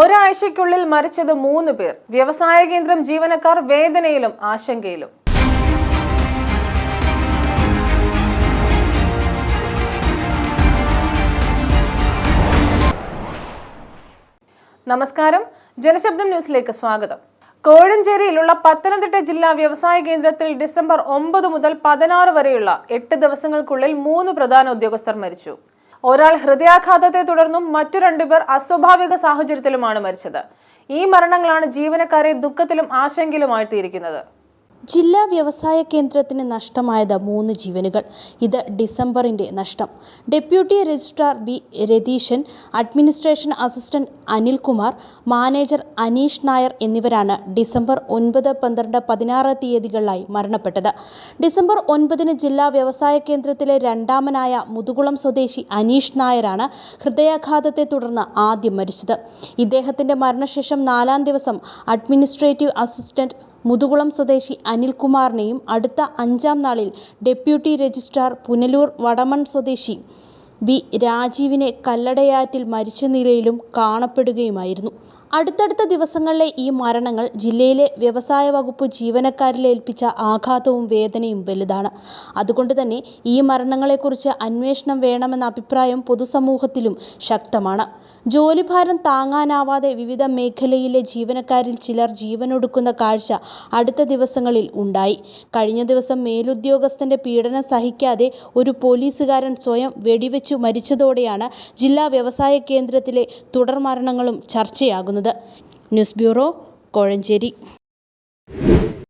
ഒരാഴ്ചയ്ക്കുള്ളിൽ മരിച്ചത് മൂന്ന് പേർ. വ്യവസായ കേന്ദ്രം ജീവനക്കാർ വേദനയിലും ആശങ്കയിലും. നമസ്കാരം. ജനശബ്ദം ന്യൂസിലേക്ക് സ്വാഗതം. കോഴഞ്ചേരിയിലുള്ള പത്തനംതിട്ട ജില്ലാ വ്യവസായ കേന്ദ്രത്തിൽ ഡിസംബർ ഒമ്പത് മുതൽ പതിനാറ് വരെയുള്ള എട്ട് ദിവസങ്ങൾക്കുള്ളിൽ മൂന്ന് പ്രധാന ഉദ്യോഗസ്ഥർ മരിച്ചു. ഒരാൾ ഹൃദയാഘാതത്തെ തുടർന്നും മറ്റു രണ്ടുപേർ അസ്വാഭാവിക സാഹചര്യത്തിലുമാണ് മരിച്ചത്. ഈ മരണങ്ങളാണ് ജീവനക്കാരെ ദുഃഖത്തിലും ആശങ്കയിലുമാഴ്ത്തിയിരിക്കുന്നത് ജില്ലാ വ്യവസായ കേന്ദ്രത്തിന് നഷ്ടമായത് മൂന്ന് ജീവനുകൾ. ഇത് ഡിസംബറിന്റെ നഷ്ടം. Deputy registrar B Ratheeshan administration assistant Anilkumar manager Aneesh Nair എന്നിവരാണ് ഡിസംബർ ഒൻപത് പന്ത്രണ്ട് പതിനാറ് തീയതികളിലായി മരണപ്പെട്ടത്. ഡിസംബർ ഒൻപതിന് ജില്ലാ വ്യവസായ കേന്ദ്രത്തിലെ രണ്ടാമനായ മുതുകുളം സ്വദേശി അനീഷ് നായരാണ് ഹൃദയാഘാതത്തെ തുടർന്ന് ആദ്യം മരിച്ചത്. ഇദ്ദേഹത്തിന്റെ മരണശേഷം നാലാം ദിവസം അഡ്മിനിസ്ട്രേറ്റീവ് അസിസ്റ്റന്റ് മുതുകുളം സ്വദേശി അനിൽകുമാറിനെയും അടുത്ത അഞ്ചാം നാളിൽ ഡെപ്യൂട്ടി രജിസ്ട്രാർ പുനലൂർ വടമൺ സ്വദേശി ബി രാജീവിനെ കല്ലടയാറ്റിൽ മരിച്ച നിലയിലും കാണപ്പെടുകയുമായിരുന്നു. അടുത്തടുത്ത ദിവസങ്ങളിലെ ഈ മരണങ്ങൾ ജില്ലയിലെ വ്യവസായ വകുപ്പ് ജീവനക്കാരിൽ ഏൽപ്പിച്ച ആഘാതവും വേദനയും വലുതാണ്. അതുകൊണ്ട് തന്നെ ഈ മരണങ്ങളെക്കുറിച്ച് അന്വേഷണം വേണമെന്ന അഭിപ്രായം പൊതുസമൂഹത്തിലും ശക്തമാണ്. ജോലിഭാരം താങ്ങാനാവാതെ വിവിധ മേഖലയിലെ ജീവനക്കാരിൽ ചിലർ ജീവനൊടുക്കുന്ന കാഴ്ച അടുത്ത ദിവസങ്ങളിൽ ഉണ്ടായി. കഴിഞ്ഞ ദിവസം മേലുദ്യോഗസ്ഥന്റെ പീഡനം സഹിക്കാതെ ഒരു പോലീസുകാരൻ സ്വയം വെടിവെച്ചു മരിച്ചതോടെയാണ് ജില്ലാ വ്യവസായ കേന്ദ്രത്തിലെ തുടർമരണങ്ങളും ചർച്ചയാകുന്നത്. News bureau Kozhencherry.